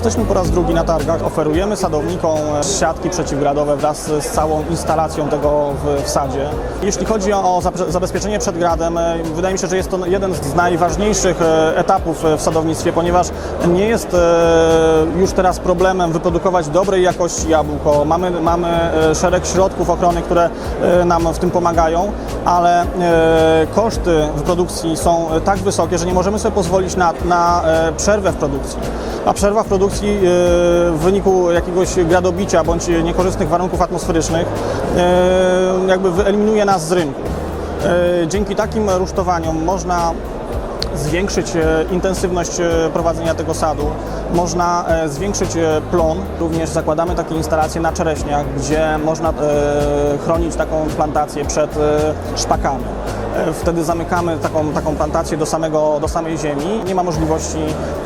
Jesteśmy po raz drugi na targach. Oferujemy sadownikom siatki przeciwgradowe wraz z całą instalacją tego w, w sadzie. Jeśli chodzi o zabezpieczenie przed gradem, e, wydaje mi się, że jest to jeden z najważniejszych e, etapów e, w sadownictwie, ponieważ nie jest już teraz problemem wyprodukować dobrej jakości jabłko. Mamy, mamy szereg środków ochrony, które nam w tym pomagają, ale koszty w produkcji są tak wysokie, że nie możemy sobie pozwolić na, na przerwę w produkcji. A przerwa w produkcji e, w wyniku jakiegoś gradobicia bądź niekorzystnych warunków atmosferycznych e, jakby wyeliminuje nas z rynku. E, Dzięki takim rusztowaniom można zwiększyć intensywność prowadzenia tego sadu, można zwiększyć plon. Również zakładamy takie instalacje na czereśniach, gdzie można chronić taką plantację przed szpakami. Wtedy zamykamy taką, taką plantację do, samego, do samej ziemi. Nie ma możliwości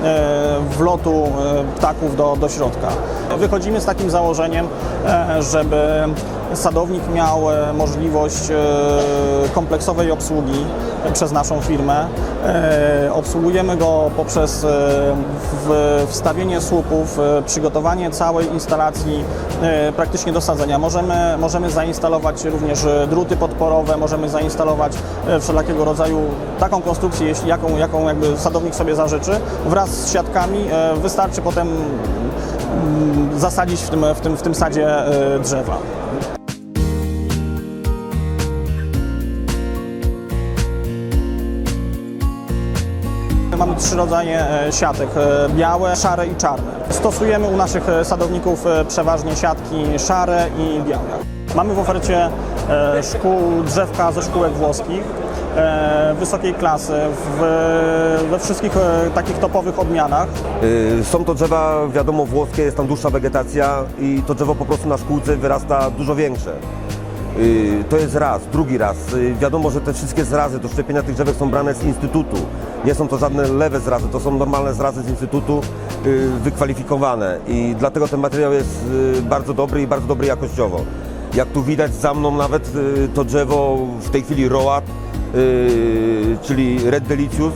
e, wlotu e, ptaków do, do środka. Wychodzimy z takim założeniem, e, żeby sadownik miał e, możliwość e, kompleksowej obsługi przez naszą firmę. E, Obsługujemy go poprzez wstawienie słupów, przygotowanie całej instalacji praktycznie do sadzenia. Możemy, możemy zainstalować również druty podporowe, możemy zainstalować wszelakiego rodzaju taką konstrukcję, jeśli, jaką, jaką jakby sadownik sobie zażyczy. Wraz z siatkami wystarczy potem mm, zasadzić w tym, w tym, w tym sadzie drzewa. Mamy trzy rodzaje e, siatek, e, białe, szare i czarne. Stosujemy u naszych e, sadowników przeważnie siatki szare i białe. Mamy w ofercie szkół drzewka ze szkółek włoskich wysokiej klasy w, we wszystkich takich topowych odmianach. Są to drzewa, wiadomo, włoskie, jest tam dłuższa wegetacja i to drzewo po prostu na szkółce wyrasta dużo większe. Y, To jest raz. Drugi raz. y, Wiadomo, że te wszystkie zrazy do szczepienia tych drzewek są brane z instytutu. Nie są to żadne lewe zrazy, to są normalne zrazy z instytutu y, wykwalifikowane i dlatego ten materiał jest bardzo dobry i bardzo dobry jakościowo. Jak tu widać za mną nawet to drzewo w tej chwili Roat, czyli Red Delicious,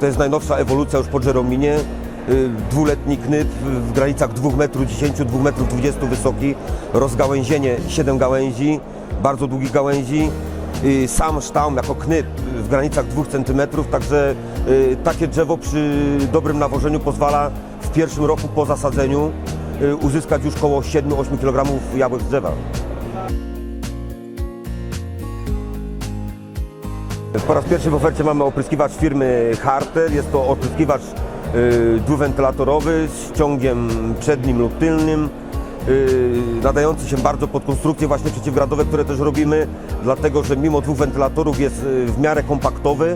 to jest najnowsza ewolucja już po Jerominie. Dwuletni knyp w granicach 2 metrów 10, 2 metrów 20 wysoki, rozgałęzienie 7 gałęzi, bardzo długich gałęzi, sam sztaum jako knyp w granicach 2 cm, także y, takie drzewo przy dobrym nawożeniu pozwala w pierwszym roku po zasadzeniu y, uzyskać już około 7-8 kg jabłek z drzewa. Po raz pierwszy w ofercie mamy opryskiwacz firmy Harter. Jest to opryskiwacz y, dwuwentylatorowy z ciągiem przednim lub tylnym. Y, nadający się bardzo pod konstrukcje właśnie przeciwgradowe, które też robimy, dlatego że mimo dwóch wentylatorów jest y, w miarę kompaktowy,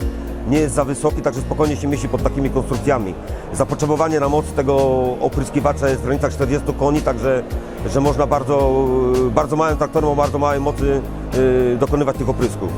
nie jest za wysoki, także spokojnie się mieści pod takimi konstrukcjami. Zapotrzebowanie na moc tego opryskiwacza jest w granicach 40 koni, także że można bardzo, y, bardzo małym traktorem o bardzo małej mocy dokonywać tych oprysków.